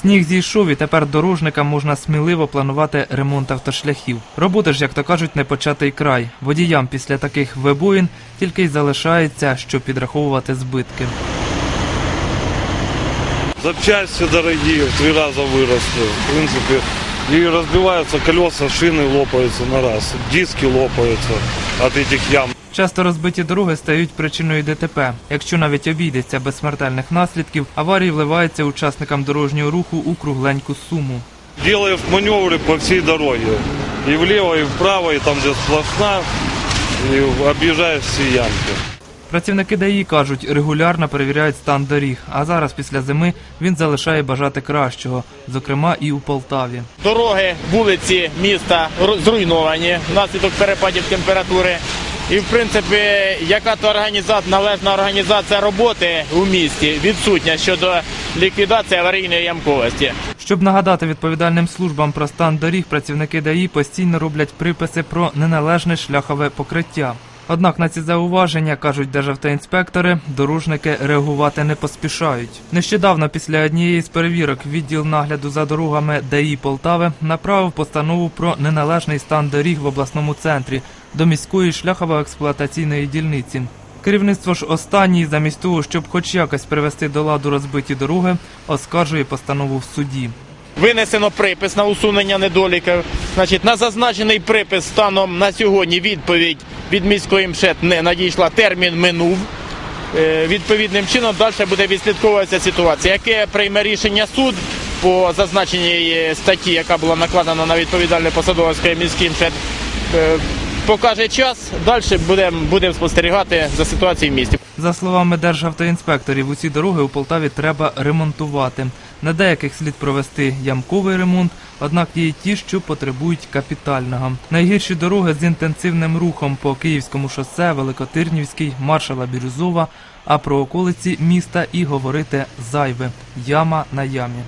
Сніг зійшов і тепер дорожникам можна сміливо планувати ремонт автошляхів. Роботи ж, як то кажуть, не початий край. Водіям після таких вибоїн тільки й залишається, що підраховувати збитки. Запчасті дорогі, в три рази виросли. В принципе, и разбиваются колеса, шины лопаются на раз, диски лопаются от этих ям. Часто розбиті дороги стають причиною ДТП. Якщо навіть обійдеться без смертельних наслідків, аварії вливаються учасникам дорожнього руху у кругленьку суму. Делаешь маневры по всей дороге. И влево, и вправо, и там, где сплошна, и объезжаешь все ямки. Працівники ДАІ кажуть, регулярно перевіряють стан доріг, а зараз після зими він залишає бажати кращого, зокрема і у Полтаві. Дороги, вулиці міста зруйновані внаслідок перепадів температури. І в принципі, яка то організація, належна організація роботи у місті відсутня щодо ліквідації аварійної ямковості. Щоб нагадати відповідальним службам про стан доріг, працівники ДАІ постійно роблять приписи про неналежне шляхове покриття. Однак на ці зауваження, кажуть державтоінспектори, дорожники реагувати не поспішають. Нещодавно після однієї з перевірок відділ нагляду за дорогами ДАІ Полтави направив постанову про неналежний стан доріг в обласному центрі до міської шляхово-експлуатаційної дільниці. Керівництво ж останній, замість того, щоб хоч якось привести до ладу розбиті дороги, оскаржує постанову в суді. Винесено припис на усунення недоліків. Значить, на зазначений припис станом на сьогодні відповідь від міської МШЕТ не надійшла. Термін минув. Е, Відповідним чином далі буде відслідковуватися ситуація. Яке прийме рішення суд по зазначеній е, статті, яка була накладена на відповідальне посадовське міський МШЕТ, е, покаже час. Далі будемо будем спостерігати за ситуацією в місті. За словами державтоінспекторів, усі дороги у Полтаві треба ремонтувати. На деяких слід провести ямковий ремонт, однак є ті, що потребують капітального. Найгірші дороги з інтенсивним рухом по Київському шосе, Великотирнівський, маршала Бірюзова, а про околиці міста і говорити зайве яма на ямі.